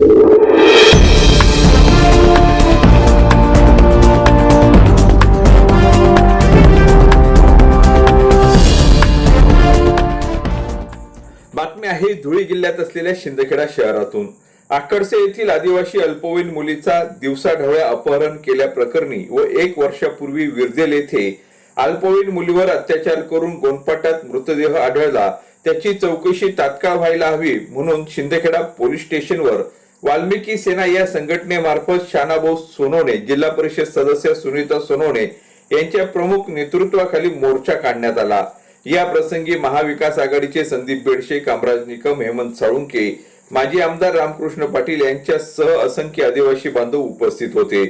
बातमी आहे धुळे जिल्ह्यात असलेल्या शिंदखेडा शहरातून. आकडसे येथील आदिवासी अल्पवयीन मुलीचा दिवसाढवळ्या अपहरण केल्याप्रकरणी व एक वर्षापूर्वी विरदेल येथे अल्पवयीन मुलीवर अत्याचार करून गोंपाटात मृतदेह आढळला. त्याची चौकशी तात्काळ व्हायला हवी म्हणून शिंदखेडा पोलीस स्टेशनवर वाल्मिकी सेना या संघटनेमार्फत शानाभाऊ सोनवणे जिल्हा परिषद सदस्य सुनीता सोनवणे यांच्या प्रमुख नेतृत्वाखाली मोर्चा काढण्यात आला. या प्रसंगी महाविकास आघाडीचे संदीप बेडशे कामराज निकम हेमंत साळुंके माजी आमदार रामकृष्ण पाटील यांच्यासह असंख्य आदिवासी बांधव उपस्थित होते.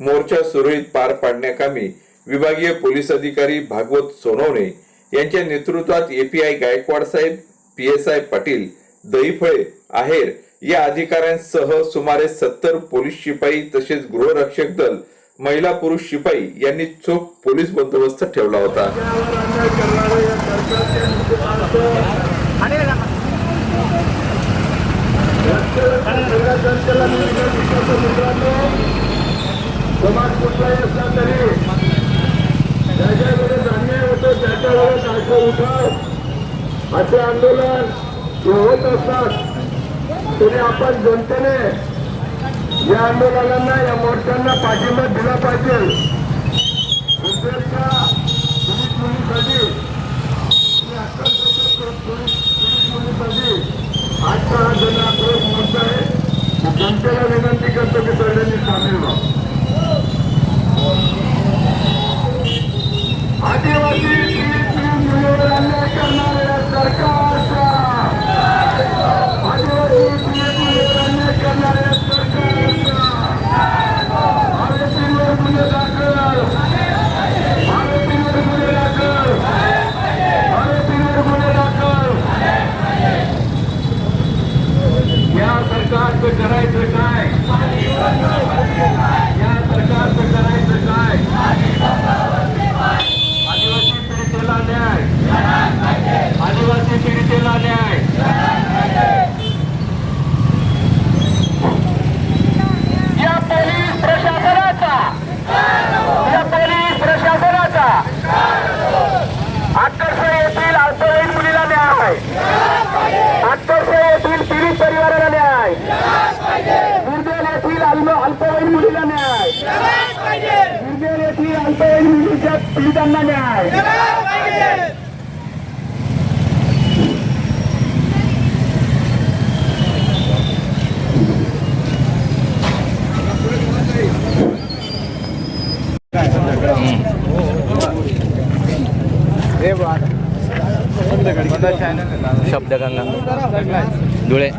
मोर्चा सुरळीत पार पाडण्याकामी विभागीय पोलीस अधिकारी भागवत सोनवणे यांच्या नेतृत्वात API Gaikwad Saheb P S I Patil Dahiphale Aher या अधिकाऱ्यांसह सुमारे सत्तर पोलीस शिपाई तसेच गृहरक्षक दल महिला पुरुष शिपाई यांनी चोख पोलीस बंदोबस्त ठेवला होता. समाज कुठलाही असला तरी ज्याच्या वेळेस अन्याय होतो त्याच्यावर सारखं उठाव असे आंदोलन होत असतात. तरी आपण जनतेने या आंदोलनांना या मोर्चांना पाठिंबा दिला पाहिजे मुंबईच्या पोलीस मुलीसाठी आजचा हा जन आक्रोश मोर्चा आहे जनतेला विनंती करतो की सगळ्यांनी सामील व्हा आदिवासी मुलीवर अन्याय करणाऱ्या सरकारचा आदिवासी मुलीवर अन्याय करणाऱ्या सरकारचा आरोपींवर गुन्हे दाखल आरोपींवर गुन्हे दाखल आरोपींवर गुन्हे दाखल या सरकारचं करायचं काय या सरकारचं करायचं काय आदिवासी पीडितेला न्याय आदिवासी पीडितेला न्याय या पोलीस प्रशासनाचा या पोलीस प्रशासनाचा आकर्ष येथील अल्पवयीन मुलीला न्याय आकर्ष येथील पीडित परिवाराला न्याय निर्देल येथील अल्प अल्पवयीन मुलीला न्याय निर्देल येथील अल्पवयीन मुलीच्या पीडितांना न्याय शब्दगंगा. धुळे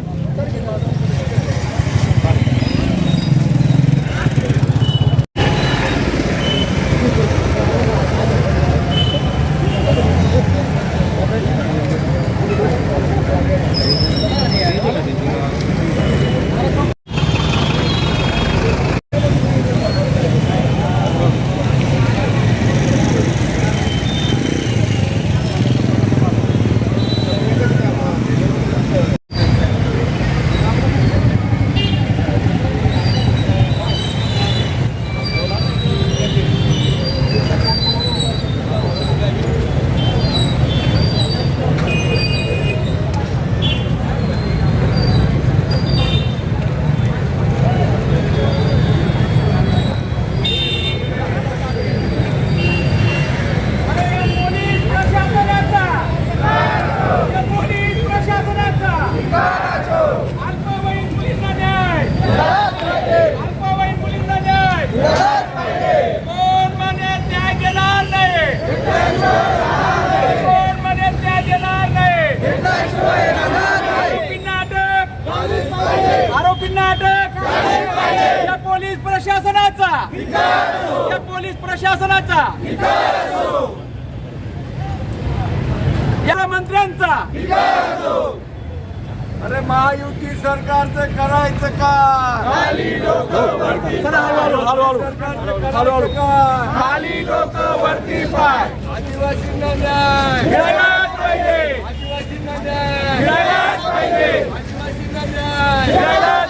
पोलीस प्रशासनाचा या पोलीस प्रशासनाचा अल्पवयीन मुलींना न्याय अल्पवयीन मुलींना न्याय कोण म्हणे न्याय देणार नाही कोण म्हणे न्याय देणार नाही आरोपींना अटक आरोपींना अटक या पोलीस प्रशासनाचा या पोलीस प्रशासनाचा. या मंत्र्यांचा. अरे महायुती सरकारचं करायचं का चला हळूहळू हळूहळू सरकारचं करायचं का आदिवासींना न्याय. आदिवासींना न्याय. आदिवासींना न्याय.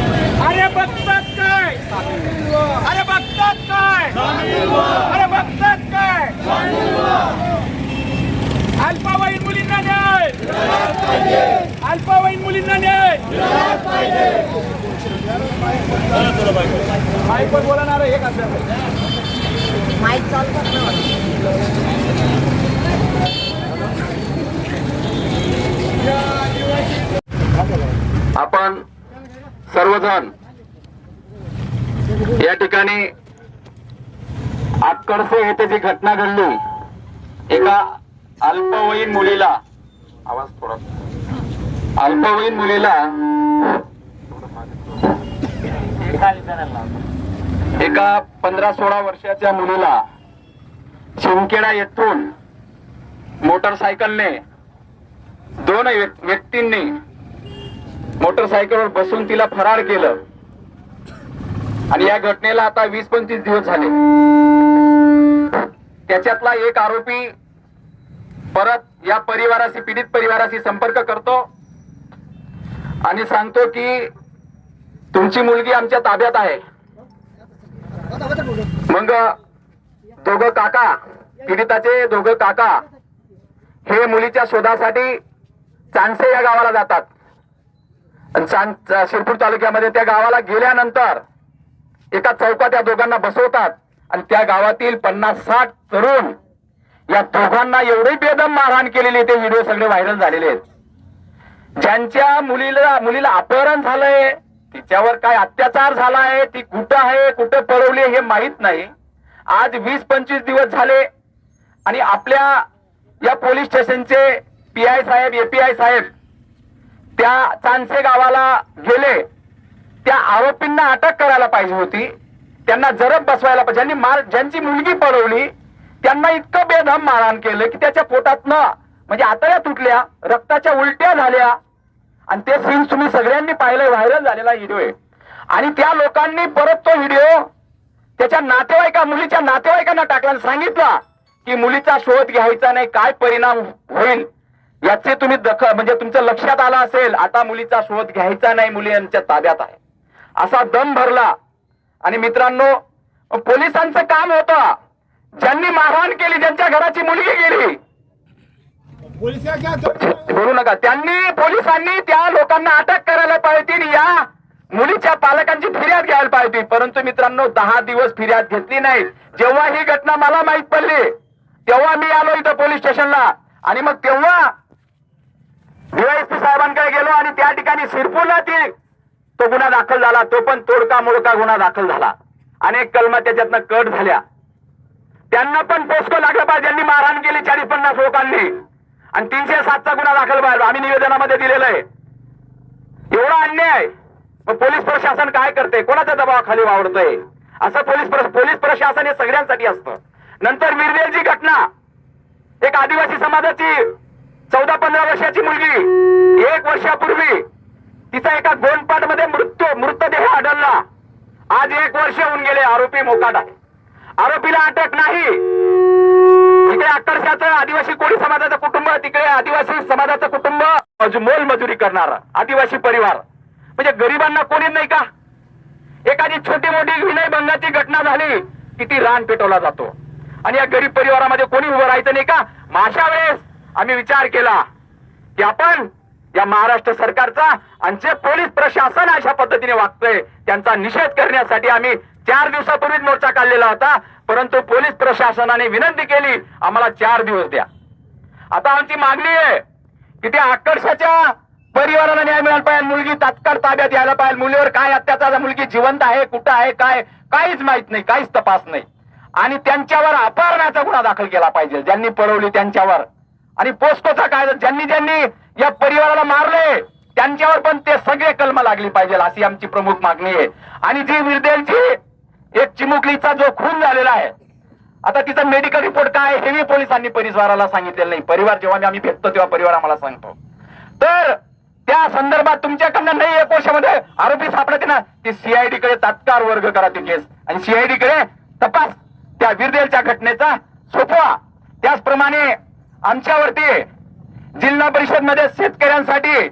माईकवर बोलणार एक माईक चालू कर ना. आपण सर्वजण या ठिकाणी आटकडसे येथे जी घटना घडली एका अल्पवयीन मुलीला आवाज थोडा. अल्पवयीन मुलीला एका पंधरा सोळा वर्षाच्या मुलीला शिवखेडा येथून मोटरसायकलने दोन व्यक्तींनी मोटरसायकलवर बसून तिला फरार केलं. आणि या घटनेला आता वीस पंचवीस दिवस झाले. त्याच्यातला एक आरोपी परत या परिवाराशी पीडित परिवाराशी संपर्क करतो आणि सांगतो की तुमची मुलगी आमच्या ताब्यात आहे. मग दोघं काका पीडिताचे दोघं काका हे मुलीच्या शोधासाठी चांदसे या गावाला जातात. शिरपूर तालुक्यामध्ये त्या गावाला गेल्यानंतर एका चौकात या दोघांना बसवतात. आणि त्या गावातील पन्नास साठ तरुण या दोघांना एवढी बेदम मारहाण केलेली ते व्हिडिओ सगळे व्हायरल झालेले आहेत. ज्यांच्या मुलीला मुलीला अपहरण झालंय तिच्यावर काय अत्याचार झाला आहे ती कुठं आहे कुठं पळवली हे माहीत नाही. आज वीस पंचवीस दिवस झाले आणि आपल्या या पोलीस स्टेशनचे पी आय साहेब एपीआय साहेब त्या चांदसे गावाला गेले. त्या आरोपींना अटक करायला पाहिजे होती. त्यांना जरब बसवायला पाहिजे. ज्यांनी मार ज्यांची मुलगी पळवली त्यांना इतकं बेदम मारहाण केलं की त्याच्या पोटातनं म्हणजे आतड्या तुटल्या रक्ताच्या उलट्या झाल्या. आणि ते सीन्स तुम्ही सगळ्यांनी पाहिलं व्हायरल झालेला व्हिडिओ आहे. आणि त्या लोकांनी परत तो व्हिडिओ त्याच्या नातेवाईका मुलीच्या नातेवाईकांना टाकला सांगितला की मुलीचा शोध घ्यायचा नाही काय परिणाम होईल? याचे तुम्ही दख म्हणजे तुमच्या लक्षात आलं असेल आता मुलीचा शोध घ्यायचा नाही मुली यांच्या ताब्यात आहे. असा दम भरला. आणि मित्रांनो पोलिसांचं काम होतं. ज्यांनी मारहाण केली ज्यांच्या घराची मुलगी गेली बोलू नका. त्यांनी पोलिसांनी त्या लोकांना अटक करायला पाहिजे या मुलीच्या पालकांची फिर्याद घ्यायला पाहिजे. परंतु मित्रांनो दहा दिवस फिर्याद घेतली नाही. जेव्हा ही घटना मला माहीत पडली तेव्हा मी आलो इथं पोलीस स्टेशनला. आणि मग तेव्हा डीवायएसपी साहेबांकडे गेलो आणि त्या ठिकाणी सिरपूरला ती तो गुन्हा दाखल झाला. तो पण तोडका मोडका गुन्हा दाखल झाला. अनेक कलमा त्याच्यातनं कट झाल्या. त्यांना पण पोस्को लागलं पाहिजे. ज्यांनी मारहाण केली चाळीस पन्नास लोकांनी. आणि तीनशे सातचा गुन्हा दाखल पाहिजे आम्ही निवेदनामध्ये दिलेलं आहे. एवढा अन्याय. मग पोलीस प्रशासन काय करते? कोणाच्या दबावाखाली वावरतोय? असं पोलीस प्र- पोलीस प्रशासन हे सगळ्यांसाठी असतं. नंतर मिरवेलची घटना. एक आदिवासी समाजाची चौदा पंधरा वर्षाची मुलगी. एक वर्षापूर्वी तिचा एका गोंडपाटमध्ये मृत्यू मृतदेह आढळला. आज एक वर्ष होऊन गेले आरोपी मोकाट आहे. आरोपीला अटक नाही. तिकडे अक्करशाचं आदिवासी कोळी समाजाचं कुटुंब तिकडे आदिवासी समाजाचं कुटुंब मोलमजुरी करणार आदिवासी परिवार. म्हणजे गरिबांना कोणी नाही का? एखादी छोटी मोठी विनयभंगाची घटना झाली की ती रान पेटवला जातो. आणि या गरीब परिवारामध्ये कोणी उभं राहायचं नाही का? मग वेळेस आम्ही विचार केला की आपण या महाराष्ट्र सरकारचा आणि जे पोलीस प्रशासन अशा पद्धतीने वागतोय त्यांचा निषेध करण्यासाठी आम्ही चार दिवसापूर्वीच मोर्चा काढलेला होता. परंतु पोलीस प्रशासनाने विनंती केली आम्हाला चार दिवस द्या. आता आमची मागणी आहे की त्या आकर्षाच्या परिवाराला न्याय मिळाला पाहिजे. मुलगी तात्काळ ताब्यात यायला पाहिजे. मुलीवर काय अत्याचार मुलगी जिवंत आहे कुठं आहे काय काहीच माहीत नाही काहीच तपास नाही. आणि त्यांच्यावर अपहरणाचा गुन्हा दाखल केला पाहिजे. ज्यांनी पळवली त्यांच्यावर. आणि पोस्कोचा कायदा ज्यांनी ज्यांनी या परिवाराला मारले त्यांच्यावर पण ते सगळे कलम लागली पाहिजे अशी आमची प्रमुख मागणी आहे. आणि जी विरदेलची एक चिमुकलीचा जो खून झालेला आहे आता तिचा मेडिकल रिपोर्ट काय हे मी पोलिसांनी परिवाराला सांगितलेलं नाही. परिवार जेव्हा आम्ही भेटतो तेव्हा परिवार आम्हाला सांगतो. तर त्या संदर्भात तुमच्याकडनं नाही एक वर्षामध्ये आरोपी सापडते ना. ती सीआयडी कडे तात्काळ वर्ग करा ती केस. आणि सीआयडी कडे तपास. त्या विरदेलच्या घटनेचा सोपवा. त्याचप्रमाणे आमच्यावरती जिल्हा परिषदमध्ये शेतकऱ्यांसाठी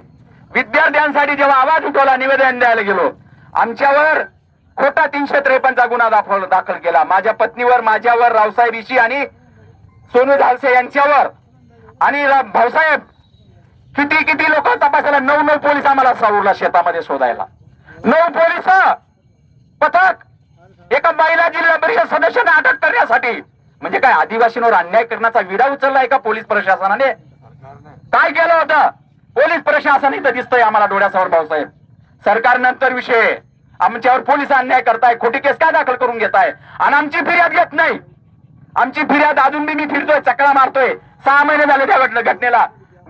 विद्यार्थ्यांसाठी जेव्हा आवाज उठवला निवेदन द्यायला गेलो आमच्यावर खोटा तीनशे त्रेपन्नचा गुन्हा दाखल दाखल केला. माझ्या पत्नीवर माझ्यावर रावसाहेब ऋषी आणि सोनू झालसे यांच्यावर. आणि भाऊसाहेब किती किती लोक तपासायला नऊ नऊ पोलीस आम्हाला सावरला शेतामध्ये शोधायला. नऊ पोलीस पथक. एका महिला जिल्हा परिषद सदस्यांना अटक करण्यासाठी. म्हणजे काय आदिवासींवर अन्याय करण्याचा विडा उचललाय का पोलीस प्रशासनाने? काय केलं होतं? पोलीस प्रशासन इथं दिसतंय आम्हाला डोळ्यासमोर भाऊसाहेब. सरकार नंतर विषय. आमच्यावर पोलीस अन्याय करताय खोटी केस काय दाखल करून घेताय? आणि आमची फिर्याद घेत नाही. आमची फिर्याद अजून बी मी फिरतोय चक्रा मारतोय. सहा महिने झाले त्या घटने- घटनेला.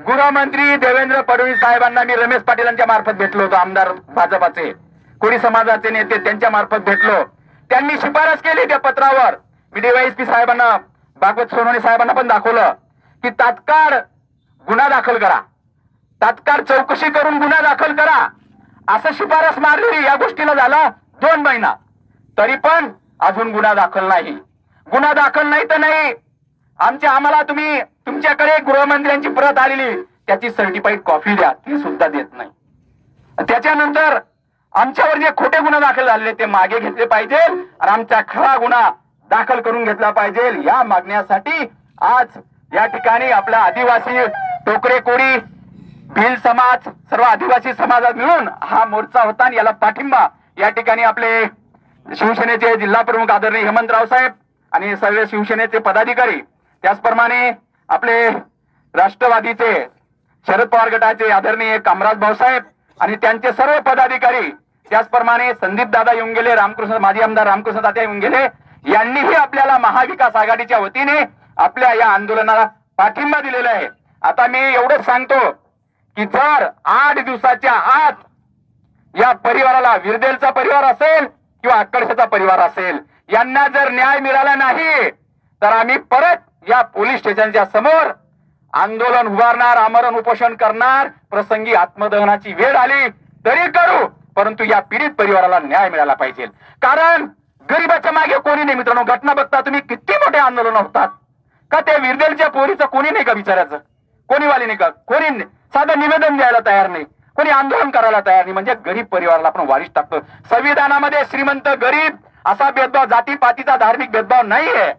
गृहमंत्री देवेंद्र फडणवीस साहेबांना मी रमेश पाटील यांच्या मार्फत भेटलो होतो आमदार भाजपाचे. कोळी समाजाचे नेते त्यांच्या मार्फत भेटलो. त्यांनी शिफारस केली त्या पत्रावर. मी डीवायएसपी साहेबांना भागवत सोनवणे साहेबांना पण दाखवलं की तात्काळ गुन्हा दाखल करा. तात्काळ चौकशी करून गुन्हा दाखल करा. असं शिफारस मारलेली या गोष्टीला झाला दोन महिना. तरी पण अजून गुन्हा दाखल नाही. गुन्हा दाखल नाही तर नाही. आमच्या आम्हाला तुम्ही तुमच्याकडे गृहमंत्र्यांची प्रत आलेली त्याची सर्टिफाईड कॉफी द्या. ती सुद्धा देत नाही. त्याच्यानंतर आमच्यावर जे खोटे गुन्हे दाखल झाले ते मागे घेतले पाहिजे आणि आमचा खरा गुन्हा दाखल करून घेतला पाहिजे. या मागण्यासाठी आज या ठिकाणी आपला आदिवासी टोकरे कोळी भिल समाज सर्व आदिवासी समाजात मिळून हा मोर्चा होता आणि याला पाठिंबा. या ठिकाणी आपले शिवसेनेचे जिल्हा प्रमुख आदरणीय हेमंतराव साहेब आणि सर्व शिवसेनेचे पदाधिकारी. त्याचप्रमाणे आपले राष्ट्रवादीचे शरद पवार गटाचे आदरणीय कामराज भाऊसाहेब आणि त्यांचे सर्व पदाधिकारी त्याचप्रमाणे संदीप दादा येऊन गेले रामकृष्ण माजी आमदार रामकृष्ण दादा येऊन गेले यांनीही आपल्याला महाविकास आघाडीच्या वतीने आपल्या या आंदोलनाला पाठिंबा दिलेला आहे. आता मी एवढंच सांगतो की जर आठ दिवसाच्या आत या परिवाराला विरदेलचा परिवार असेल किंवा अक्कडशेचा परिवार असेल यांना जर न्याय मिळाला नाही तर आम्ही परत या पोलीस स्टेशनच्या समोर आंदोलन उभारणार आमरण उपोषण करणार प्रसंगी आत्मदहनाची वेळ आली तरी करू परंतु या पीडित परिवाराला न्याय मिळाला पाहिजे. कारण गरीबाच्या मागे कोणी नाही मित्रांनो. घटना बघता तुम्ही किती मोठे आंदोलन होतात. का त्या विरदेलच्या पोरीचं कोणी नाही का विचारायचं? कोणी वाली नाही का? कोणी साधं निवेदन द्यायला तयार नाही. कोणी आंदोलन करायला तयार नाही. म्हणजे गरीब परिवाराला आपण वारीस टाकतो. संविधानामध्ये श्रीमंत गरीब असा भेदभाव जाती पातीचा धार्मिक भेदभाव नाहीये.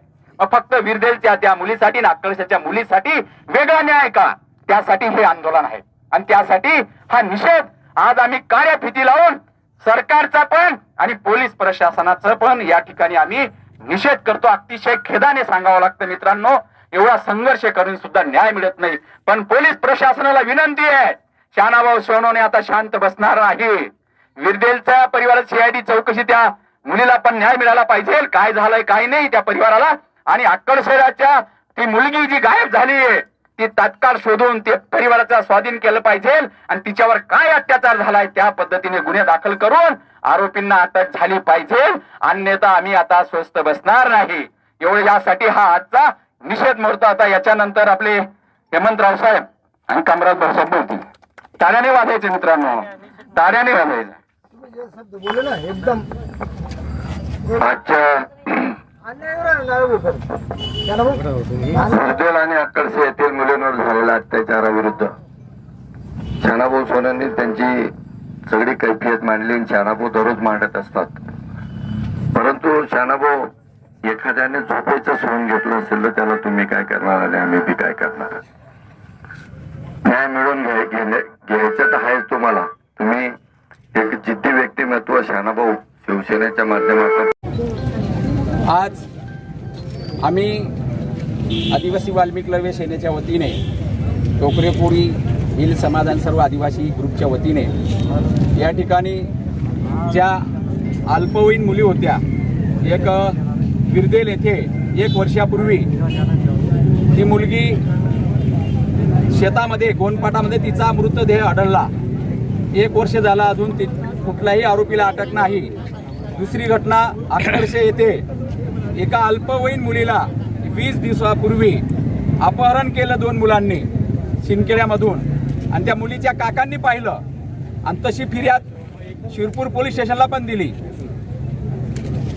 फक्त विरदेलच्या त्या मुलीसाठी नागकळशाच्या मुलीसाठी वेगळा न्याय का? त्यासाठी हे आंदोलन आहे. आणि त्यासाठी हा निषेध आज आम्ही कार्यफिती लावून सरकारचा पण आणि पोलीस प्रशासनाचं पण या ठिकाणी आम्ही निषेध करतो. अतिशय खेदाने सांगावं लागतं मित्रांनो. एवढा संघर्ष करून सुद्धा न्याय मिळत नाही. पण पोलीस प्रशासनाला विनंती आहे. शानाभाऊ सोनवणे आता शांत बसणार नाही विरदेलच्या परिवारात सीआयडी चौकशी त्या मुलीला पण न्याय मिळाला पाहिजे. काय झालंय काय नाही त्या परिवाराला. आणि अक्कडसराच्या ती मुलगी जी गायब झालीये ती तात्काळ शोधून ते परिवाराचा स्वाधीन केलं पाहिजे. आणि तिच्यावर काय अत्याचार झालाय त्या पद्धतीने गुन्हे दाखल करून आरोपींना अटक झाली पाहिजे. अन्यथा आम्ही आता स्वस्त बसणार नाही. एवढं यासाठी हा आजचा निषेध मोडतो आता याच्यानंतर आपले हेमंतराव साहेब आणि कामराज भाऊसाहेब बोलतील. ताऱ्याने वाजायचे मित्रांनो. ताऱ्याने वाजायचं. एकदम आजच्या आणि अक्कडसे येथील मुलींवर झालेल्या अत्याचाराविरुद्ध शानाभाऊ सोनांनी त्यांची सगळी कैफियत मांडली आणि शानाभाऊ दररोज मांडत असतात. परंतु शानाभाऊ एखाद्याने झोपेचं सोडून घेतलं असेल तर त्याला तुम्ही काय करणार आणि आम्ही बी काय करणार? न्याय मिळून घ्याय घ्यायचं तर आहेच तुम्हाला. तुम्ही एक जिद्दी व्यक्तिमत्व शहाणाभाऊ शिवसेनेच्या माध्यमातून. आज आम्ही आदिवासी वाल्मिक लव्य सेनेच्या वतीने टोकरेपुरी हिल समाधान सर्व आदिवासी ग्रुपच्या वतीने या ठिकाणी ज्या अल्पवयीन मुली होत्या एक विरदेल येथे एक वर्षापूर्वी ती मुलगी शेतामध्ये गोनपाटामध्ये तिचा मृतदेह आढळला. एक वर्ष झाला अजून ती कुठल्याही आरोपीला अटक नाही. दुसरी घटना अठराशे येथे एका अल्पवयीन मुलीला वीस दिवसापूर्वी अपहरण केलं दोन मुलांनी शिंदखेड्यामधून. आणि त्या मुलीच्या काकांनी पाहिलं आणि तशी फिर्याद शिरपूर पोलीस स्टेशनला पण दिली.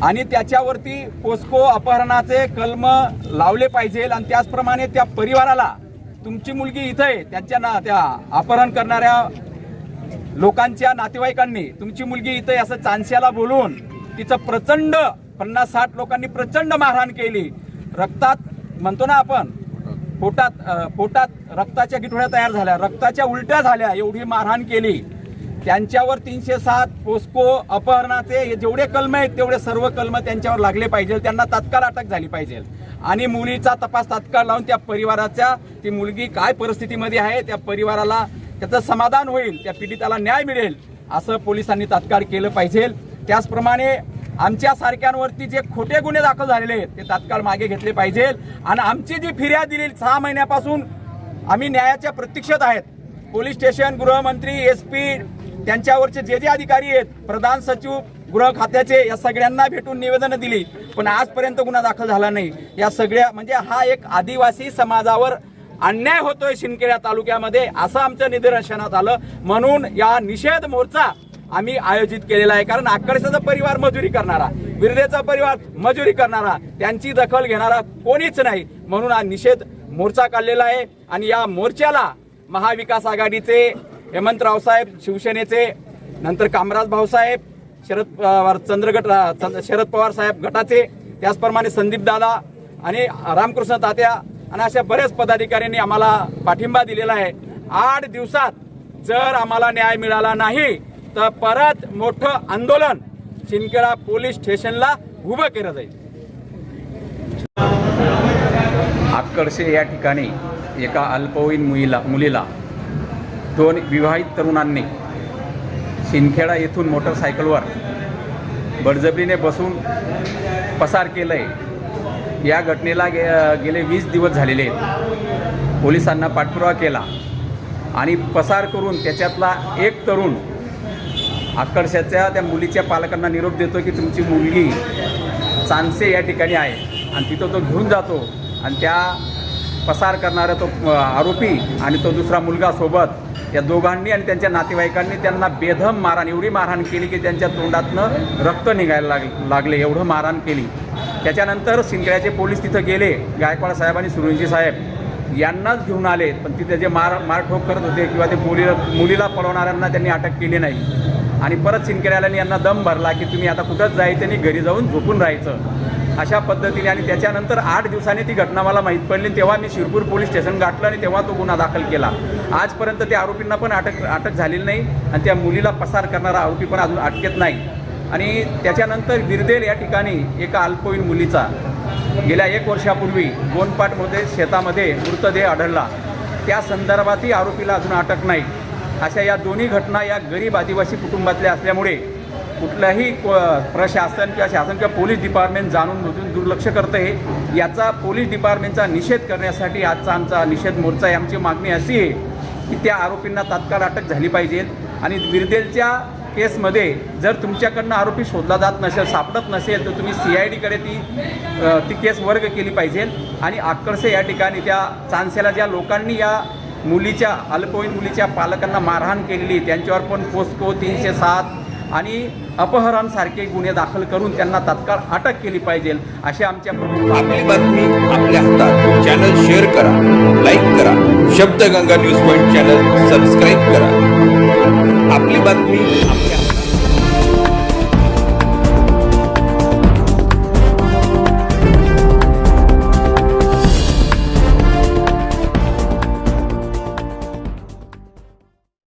आणि त्याच्यावरती पोस्को अपहरणाचे कलम लावले पाहिजे. आणि त्याचप्रमाणे त्या परिवाराला तुमची मुलगी इथं आहे त्यांच्या ना त्या अपहरण करणाऱ्या लोकांच्या नातेवाईकांनी तुमची मुलगी इथं आहे असं चांश्याला बोलून तिचं प्रचंड पन्नास साठ लोकांनी प्रचंड मारहाण केली. रक्तात म्हणतो ना आपण पोटात पोटात रक्ताच्या गिठोळ्या तयार झाल्या. रक्ताच्या उलट्या झाल्या एवढी मारहाण केली. त्यांच्यावर तीनशे सात पोस्को अपहरणाचे हे जेवढे कलम आहेत तेवढे सर्व कलम त्यांच्यावर लागले पाहिजे. त्यांना तात्काळ अटक झाली पाहिजे. आणि मुलीचा तपास तात्काळ लावून त्या परिवाराच्या ती मुलगी काय परिस्थितीमध्ये आहे त्या परिवाराला त्याचं समाधान होईल त्या पीडिताला न्याय मिळेल असं पोलिसांनी तात्काळ केलं पाहिजे. त्याचप्रमाणे आमच्या सारख्यांवरती जे खोटे गुन्हे दाखल झालेले आहेत ते तात्काळ मागे घेतले पाहिजे. आणि आमची जी फिर्याद दिली सहा महिन्यापासून आम्ही न्यायाच्या प्रतीक्षेत आहेत. पोलीस स्टेशन गृहमंत्री एस पी त्यांच्यावरचे जे जे अधिकारी आहेत प्रधान सचिव गृह खात्याचे या सगळ्यांना भेटून निवेदनं दिली. पण आजपर्यंत गुन्हा दाखल झाला नाही. या सगळ्या म्हणजे हा एक आदिवासी समाजावर अन्याय होतोय शिंदखेडा तालुक्यामध्ये असं आमच्या निदर्शनात आलं. म्हणून या निषेध मोर्चा आम्ही आयोजित केलेला आहे. कारण आकर्षाचा परिवार मजुरी करणारा विरदेचा परिवार मजुरी करणारा त्यांची दखल घेणारा कोणीच नाही. म्हणून हा निषेध मोर्चा काढलेला आहे. आणि या मोर्चाला महाविकास आघाडीचे हेमंतराव साहेब शिवसेनेचे नंतर कामराज भाऊसाहेब शरद पवार चंद्रगट शरद पवार साहेब गटाचे त्याचप्रमाणे संदीप दादा आणि रामकृष्ण तात्या आणि अशा बऱ्याच पदाधिकाऱ्यांनी आम्हाला पाठिंबा दिलेला आहे. आठ दिवसात जर आम्हाला न्याय मिळाला नाही तर परत मोठं आंदोलन शिंदखेडा पोलीस स्टेशनला उभं केलं जाईल. आकर्षे या ठिकाणी एका अल्पवयीन मुलीला मुलीला दोन विवाहित तरुणांनी शिंदखेडा येथून मोटरसायकलवर बळजबरीने बसून पसार केलं आहे या घटनेला गे गेले वीस दिवस झालेले आहेत. पोलिसांना पाठपुरावा केला आणि पसार करून त्याच्यातला एक तरुण आकर्षाच्या त्या मुलीच्या पालकांना निरोप देतो की तुमची मुलगी चांदसे या ठिकाणी आहे. आणि तिथं तो घेऊन जातो आणि त्या पसार करणारा तो आरोपी आणि तो दुसरा मुलगा सोबत या दोघांनी आणि त्यांच्या नातेवाईकांनी त्यांना बेधम मारहाण एवढी मारहाण केली की त्यांच्या तोंडातनं रक्त निघायला लाग लागले एवढं मारहाण केली. त्याच्यानंतर शिंदखेड्याचे पोलीस तिथं गेले गायकवाड साहेब आणि सुरुंजी साहेब. यांनाच घेऊन आले पण तिथे जे मार मारठोक करत होते किंवा ते मुलीला मुलीला पळवणाऱ्यांना त्यांनी अटक केली नाही. आणि परत शिंदखेड्याला यांना दम भरला की तुम्ही आता कुठंच जायचं नाही घरी जाऊन झोपून राहायचं. अशा पद्धतीने आणि त्याच्यानंतर आठ दिवसांनी ती घटना मला माहीत पडली. तेव्हा मी शिरपूर पोलीस स्टेशन गाठलं आणि तेव्हा तो गुन्हा दाखल केला. आजपर्यंत त्या आरोपींना पण अटक अटक झालेली नाही आणि त्या मुलीला पसार करणारा आरोपी पण अजून अटकेत नाही. आणि त्याच्यानंतर विरदेल या ठिकाणी एका अल्पवयीन मुलीचा गेल्या एक वर्षापूर्वी गोनपाटमध्ये शेतामध्ये मृतदेह आढळला. त्या संदर्भातही आरोपीला अजून अटक नाही. अशा या दोन्ही घटना या गरीब आदिवासी कुटुंबातल्या असल्यामुळे कुठल्याही प्रशासन किंवा शासन किंवा पोलीस डिपार्टमेंट जाणून बुजून दुर्लक्ष करतं आहे याचा पोलीस डिपार्टमेंटचा निषेध करण्यासाठी आजचा आमचा निषेध मोर्चा आहे. आमची मागणी अशी आहे की त्या आरोपींना तात्काळ अटक झाली पाहिजे आणि विरदेलच्या केसमध्ये जर तुमच्याकडनं आरोपी शोधला जात नसेल सापडत नसेल तर तुम्ही सी आय डीकडे ती ती केस वर्ग केली पाहिजे आणि आकर्षे या ठिकाणी त्या चान्सेला ज्या लोकांनी या मुलीच्या अल्पवयीन मुलीच्या पालकांना मारहाण केलेली त्यांच्यावर पण पोस्को तीनशे सात आणि अपहरणसारखे गुन्हे दाखल करून त्यांना तात्काळ अटक केली पाहिजे असे आमच्या आपली बातमी आपल्या हातात. चॅनल शेअर करा लाईक करा. Shabdganga news point channel subscribe करा. आपली बातमी आपल्या